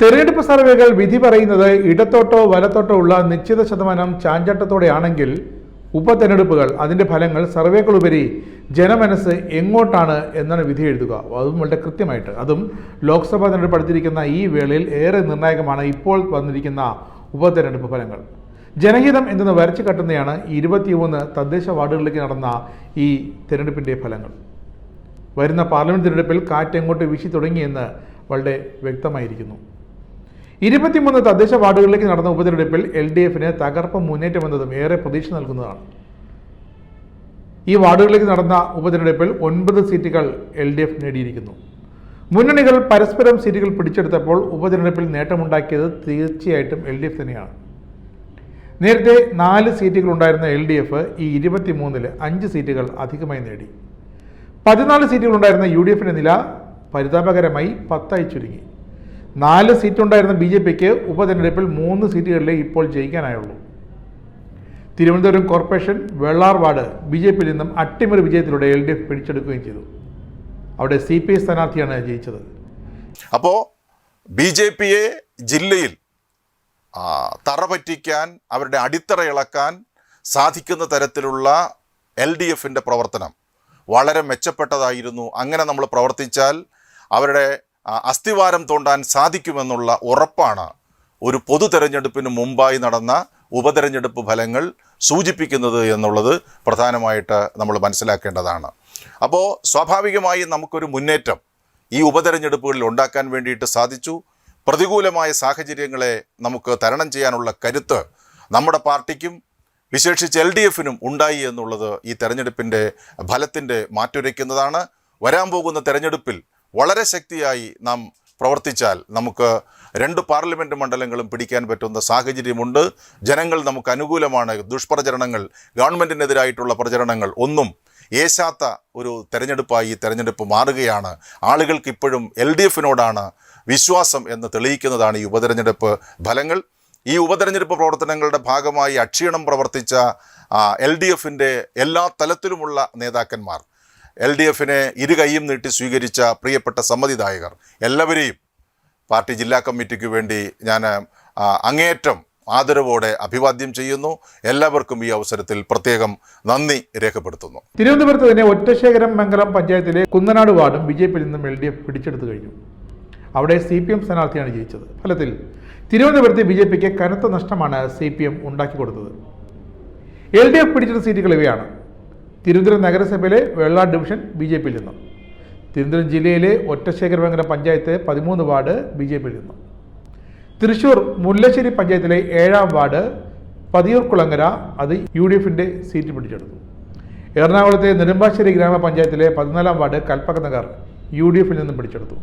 തെരഞ്ഞെടുപ്പ് സർവേകൾ വിധി പറയുന്നത് ഇടത്തോട്ടോ വലത്തോട്ടോ ഉള്ള നിശ്ചിത ശതമാനം ചാഞ്ചാട്ടത്തോടെയാണെങ്കിൽ ഉപതെരഞ്ഞെടുപ്പുകൾ അതിന്റെ ഫലങ്ങൾ സർവേകളുപരി ജനമനസ്സ് എങ്ങോട്ടാണ് എന്നാണ് വിധി എഴുതുക. അതും വളരെ കൃത്യമായിട്ട്. അതും ലോക്സഭാ തെരഞ്ഞെടുപ്പ് അടുത്തിരിക്കുന്ന ഈ വേളയിൽ ഏറെ നിർണായകമാണ് ഇപ്പോൾ വന്നിരിക്കുന്ന ഉപതെരഞ്ഞെടുപ്പ് ഫലങ്ങൾ. ജനഹിതം എന്തെന്ന് വരച്ചു കട്ടുന്നതാണ് ഇരുപത്തിമൂന്ന് തദ്ദേശ വാർഡുകളിലേക്ക് നടന്ന ഈ തെരഞ്ഞെടുപ്പിന്റെ ഫലങ്ങൾ. വരുന്ന പാർലമെന്റ് തിരഞ്ഞെടുപ്പിൽ കാറ്റ് എങ്ങോട്ട് വീശി തുടങ്ങിയെന്ന് വളരെ വ്യക്തമായിരിക്കുന്നു. ഇരുപത്തിമൂന്ന് തദ്ദേശ വാർഡുകളിലേക്ക് നടന്ന ഉപതെരഞ്ഞെടുപ്പിൽ എൽ ഡി എഫിന് തകർപ്പ് മുന്നേറ്റം എന്നതും ഏറെ പ്രതീക്ഷ നൽകുന്നതാണ്. ഈ വാർഡുകളിലേക്ക് നടന്ന ഉപതെരഞ്ഞെടുപ്പിൽ ഒൻപത് സീറ്റുകൾ എൽ ഡി എഫ് നേടിയിരിക്കുന്നു. മുന്നണികൾ പരസ്പരം സീറ്റുകൾ പിടിച്ചെടുത്തപ്പോൾ ഉപതെരഞ്ഞെടുപ്പിൽ നേട്ടമുണ്ടാക്കിയത് തീർച്ചയായിട്ടും എൽ ഡി എഫ് തന്നെയാണ്. നേരത്തെ നാല് സീറ്റുകൾ ഉണ്ടായിരുന്ന എൽ ഡി എഫ് ഈ ഇരുപത്തിമൂന്നിൽ അഞ്ച് സീറ്റുകൾ അധികമായി നേടി. പതിനാല് സീറ്റുകൾ ഉണ്ടായിരുന്ന യു ഡി എഫിന്റെ നില പരിതാപകരമായി പത്തായി ചുരുങ്ങി. നാല് സീറ്റുണ്ടായിരുന്ന ബി ജെ പിക്ക് ഉപതെരഞ്ഞെടുപ്പിൽ മൂന്ന് സീറ്റുകളിലേ ഇപ്പോൾ ജയിക്കാനായുള്ളൂ. Thiruvananthapuram corporation Vellar ward B J പിയിൽ നിന്നും അട്ടിമറി വിജയത്തിലൂടെ എൽ ഡി എഫ് പിടിച്ചെടുക്കുകയും ചെയ്തു. അവിടെ സി പി ഐ സ്ഥാനാർത്ഥിയാണ് ജയിച്ചത്. അപ്പോൾ ബി ജെ പിയെ ജില്ലയിൽ തറപറ്റിക്കാൻ തറ പറ്റിക്കാൻ അവരുടെ അടിത്തറ ഇളക്കാൻ സാധിക്കുന്ന തരത്തിലുള്ള എൽ ഡി എഫിന്റെ പ്രവർത്തനം വളരെ മെച്ചപ്പെട്ടതായിരുന്നു. അങ്ങനെ നമ്മൾ പ്രവർത്തിച്ചാൽ അവരുടെ അസ്ഥിവാരം തോണ്ടാൻ സാധിക്കുമെന്നുള്ള ഉറപ്പാണ് ഒരു പൊതു തെരഞ്ഞെടുപ്പിന് മുമ്പായി നടന്ന ഉപതെരഞ്ഞെടുപ്പ് ഫലങ്ങൾ സൂചിപ്പിക്കുന്നത് എന്നുള്ളത് പ്രധാനമായിട്ട് നമ്മൾ മനസ്സിലാക്കേണ്ടതാണ്. അപ്പോൾ സ്വാഭാവികമായും നമുക്കൊരു മുന്നേറ്റം ഈ ഉപതെരഞ്ഞെടുപ്പുകളിൽ ഉണ്ടാക്കാൻ വേണ്ടിയിട്ട് സാധിച്ചു. പ്രതികൂലമായ സാഹചര്യങ്ങളെ നമുക്ക് തരണം ചെയ്യാനുള്ള കരുത്ത് നമ്മുടെ പാർട്ടിക്കും വിശേഷിച്ച് എൽ ഡി എഫിനും ഉണ്ടായി എന്നുള്ളത് ഈ തെരഞ്ഞെടുപ്പിന്റെ ഫലത്തിന്റെ മാറ്റുരയ്ക്കുന്നതാണ് വരാൻ പോകുന്ന തെരഞ്ഞെടുപ്പിൽ വളരെ ശക്തിയായി നാം പ്രവർത്തിച്ചാൽ നമുക്ക് രണ്ട് പാർലമെന്റ് മണ്ഡലങ്ങളും പിടിക്കാൻ പറ്റുന്ന സാഹചര്യമുണ്ട്. ജനങ്ങൾ നമുക്ക് അനുകൂലമാണ്. ദുഷ്പ്രചരണങ്ങൾ ഗവൺമെന്റിനെതിരായിട്ടുള്ള പ്രചരണങ്ങൾ ഒന്നും ഏശാത്ത ഒരു തെരഞ്ഞെടുപ്പായി ഈ തെരഞ്ഞെടുപ്പ് മാറുകയാണ്. ആളുകൾക്ക് ഇപ്പോഴും എൽ ഡി എഫിനോടാണ് വിശ്വാസം എന്ന് തെളിയിക്കുന്നതാണ് ഈ ഉപതെരഞ്ഞെടുപ്പ് ഫലങ്ങൾ. ഈ ഉപതെരഞ്ഞെടുപ്പ് പ്രവർത്തനങ്ങളുടെ ഭാഗമായി അക്ഷീണം പ്രവർത്തിച്ച എൽ ഡി എഫിന്റെ എല്ലാ തലത്തിലുമുള്ള നേതാക്കന്മാർ എൽ ഡി എഫിനെ ഇരു കൈയും നീട്ടി സ്വീകരിച്ച പ്രിയപ്പെട്ട സമ്മതിദായകർ എല്ലാവരെയും പാർട്ടി ജില്ലാ കമ്മിറ്റിക്ക് വേണ്ടി ഞാൻ അങ്ങേയറ്റം ആദരവോടെ അഭിവാദ്യം ചെയ്യുന്നു. എല്ലാവർക്കും ഈ അവസരത്തിൽ പ്രത്യേകം നന്ദി രേഖപ്പെടുത്തുന്നു. തിരുവനന്തപുരത്ത് തന്നെ ഒറ്റശേഖരം മംഗലം പഞ്ചായത്തിലെ കുന്നനാട് വാർഡും ബി ജെ പിയിൽ നിന്നും എൽ ഡി എഫ് പിടിച്ചെടുത്തു കഴിഞ്ഞു. അവിടെ സി പി എം സ്ഥാനാർത്ഥിയാണ് ജയിച്ചത്. ഫലത്തിൽ തിരുവനന്തപുരത്ത് ബി ജെ പിക്ക് കനത്ത നഷ്ടമാണ് സി പി എം ഉണ്ടാക്കി കൊടുത്തത്. എൽ ഡി എഫ് പിടിച്ചെടുത്ത സീറ്റുകൾ ഇവയാണ്. തിരുവനന്തപുരം നഗരസഭയിലെ വെള്ളാർ ഡിവിഷൻ ബി ജെ പിയിൽ നിന്നും. തിരുവനന്തപുരം ജില്ലയിലെ ഒറ്റശേഖര വെങ്കര പഞ്ചായത്ത് പതിമൂന്ന് വാർഡ് ബി ജെ പിയിൽ നിന്നും. തൃശൂർ മുല്ലശ്ശേരി പഞ്ചായത്തിലെ ഏഴാം വാർഡ് പതിയൂർ കുളങ്ങര അത് യു ഡി എഫിന്റെ സീറ്റ് പിടിച്ചെടുത്തു. എറണാകുളത്തെ നെടുമ്പാശ്ശേരി ഗ്രാമപഞ്ചായത്തിലെ പതിനാലാം ward Kalpaka Nagar U D എഫിൽ നിന്നും പിടിച്ചെടുത്തു.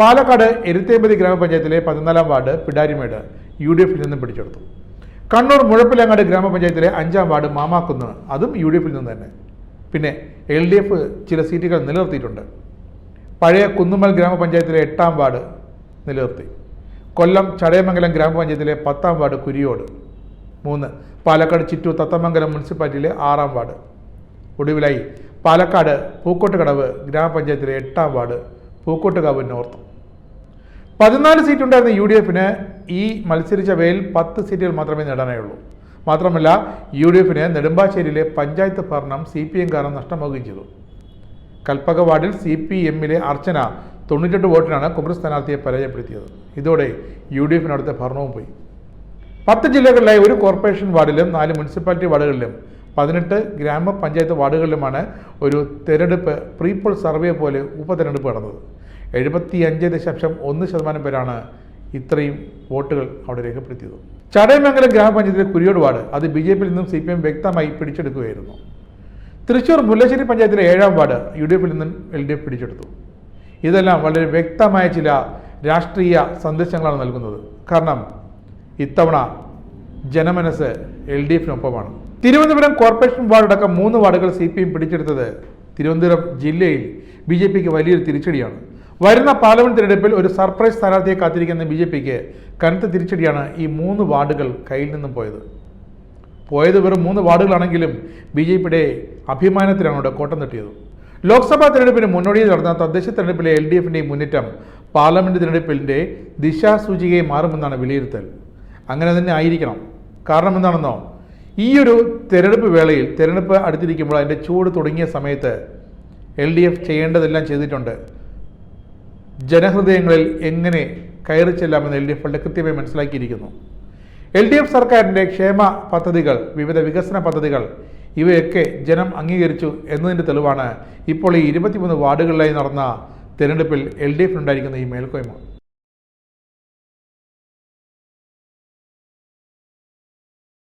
പാലക്കാട് എരുത്തേമ്പതി ഗ്രാമപഞ്ചായത്തിലെ പതിനാലാം വാർഡ് പിടാരിമേട് യു ഡി എഫിൽ നിന്നും പിടിച്ചെടുത്തു. കണ്ണൂർ മുഴപ്പിലങ്ങാട് ഗ്രാമപഞ്ചായത്തിലെ അഞ്ചാം വാർഡ് മാമാക്കുന്ന്. അതും യു ഡി എഫിൽ നിന്ന് തന്നെ. പിന്നെ എൽ ഡി എഫ് ചില സീറ്റുകൾ നിലനിർത്തിയിട്ടുണ്ട്. പഴയ കുന്നുമ്മൽ ഗ്രാമപഞ്ചായത്തിലെ എട്ടാം വാർഡ് നിലനിർത്തി. കൊല്ലം ചടയമംഗലം ഗ്രാമപഞ്ചായത്തിലെ പത്താം വാർഡ് കുരിയോട്. മൂന്ന് പാലക്കാട് ചിറ്റൂർ തത്തമംഗലം മുനിസിപ്പാലിറ്റിയിലെ ആറാം വാർഡ്. ഒടുവിലായി പാലക്കാട് പൂക്കോട്ടുകടവ് ഗ്രാമപഞ്ചായത്തിലെ എട്ടാം വാർഡ് പൂക്കോട്ടുകാവ് നോർത്ത്. പതിനാല് സീറ്റുണ്ടായിരുന്ന യു ഡി എഫിന് ഈ മത്സരിച്ചവയിൽ പത്ത് സീറ്റുകൾ മാത്രമേ നേടാനായുള്ളൂ. മാത്രമല്ല യു ഡി എഫിന് നെടുമ്പാശ്ശേരിയിലെ പഞ്ചായത്ത് ഭരണം സി പി എം കാരണം നഷ്ടമാവുകയും ചെയ്തു. കൽപ്പക വാർഡിൽ സി പി എമ്മിലെ അർച്ചന തൊണ്ണൂറ്റെട്ട് വോട്ടിനാണ് കോൺഗ്രസ് സ്ഥാനാർത്ഥിയെ പരാജയപ്പെടുത്തിയത്. ഇതോടെ യു ഡി എഫിന് അടുത്ത ഭരണവും പോയി. പത്ത് ജില്ലകളിലായി ഒരു കോർപ്പറേഷൻ വാർഡിലും നാല് മുനിസിപ്പാലിറ്റി വാർഡുകളിലും പതിനെട്ട് ഗ്രാമപഞ്ചായത്ത് വാർഡുകളിലുമാണ് ഒരു തെരഞ്ഞെടുപ്പ് പ്രീപോൾ സർവേ പോലെ ഉപതെരഞ്ഞെടുപ്പ് നടന്നത്. എഴുപത്തി അഞ്ച് ദശാംശം ഒന്ന് ശതമാനം പേരാണ് ഇത്രയും വോട്ടുകൾ അവിടെ രേഖപ്പെടുത്തിയത്. ചടയമംഗലം ഗ്രാമപഞ്ചായത്തിലെ കുരിയോട് വാർഡ് അത് ബി ജെ പിയിൽ നിന്നും സി പി എം വ്യക്തമായി പിടിച്ചെടുക്കുകയായിരുന്നു. തൃശൂർ മുല്ലശ്ശേരി പഞ്ചായത്തിലെ ഏഴാം വാർഡ് യു ഡി എഫിൽ നിന്നും എൽ ഡി എഫ് പിടിച്ചെടുത്തു. ഇതെല്ലാം വളരെ വ്യക്തമായ ചില രാഷ്ട്രീയ സന്ദേശങ്ങളാണ് നൽകുന്നത്. കാരണം ഇത്തവണ ജനമനസ് എൽ ഡി എഫിനൊപ്പമാണ്. തിരുവനന്തപുരം കോർപ്പറേഷൻ വാർഡടക്കം മൂന്ന് വാർഡുകൾ സി പി എം പിടിച്ചെടുത്തത് തിരുവനന്തപുരം ജില്ലയിൽ ബി ജെ പിക്ക് വലിയൊരു തിരിച്ചടിയാണ്. വരുന്ന പാർലമെന്റ് തിരഞ്ഞെടുപ്പിൽ ഒരു സർപ്രൈസ് സ്ഥാനാർത്ഥിയെ കാത്തിരിക്കുന്ന ബി ജെ പിക്ക് കനത്ത തിരിച്ചടിയാണ് ഈ മൂന്ന് വാർഡുകൾ കയ്യിൽ നിന്നും പോയത്. പോയത് വെറും മൂന്ന് വാർഡുകളാണെങ്കിലും ബി ജെ പിയുടെ അഭിമാനത്തിലാണ് ഇവിടെ കോട്ടം തട്ടിയത്. ലോക്സഭാ തിരഞ്ഞെടുപ്പിന് മുന്നോടിയിൽ നടന്ന തദ്ദേശ തിരഞ്ഞെടുപ്പിലെ എൽ ഡി എഫിന്റെ മുന്നേറ്റം പാർലമെന്റ് തിരഞ്ഞെടുപ്പിന്റെ ദിശാസൂചികയെ മാറുമെന്നാണ് വിലയിരുത്തൽ. അങ്ങനെ തന്നെ ആയിരിക്കണം. കാരണം എന്താണെന്നോ ഈ ഒരു തിരഞ്ഞെടുപ്പ് വേളയിൽ തിരഞ്ഞെടുപ്പ് അടുത്തിരിക്കുമ്പോൾ അതിന്റെ ചൂട് തുടങ്ങിയ സമയത്ത് എൽ ഡി എഫ് ചെയ്യേണ്ടതെല്ലാം ചെയ്തിട്ടുണ്ട്. ജനഹൃദയങ്ങളിൽ എങ്ങനെ കയറി ചെല്ലാമെന്ന് എൽ ഡി എഫ് വളരെ കൃത്യമായി മനസ്സിലാക്കിയിരിക്കുന്നു. എൽ ഡി എഫ് സർക്കാരിന്റെ ക്ഷേമ പദ്ധതികൾ വിവിധ വികസന പദ്ധതികൾ ഇവയൊക്കെ ജനം അംഗീകരിച്ചു എന്നതിന്റെ തെളിവാണ് ഇപ്പോൾ ഈ ഇരുപത്തിമൂന്ന് വാർഡുകളിലായി നടന്ന തിരഞ്ഞെടുപ്പിൽ എൽ ഡി എഫിനുണ്ടായിരിക്കുന്ന ഈ മേൽക്കോയ്മ.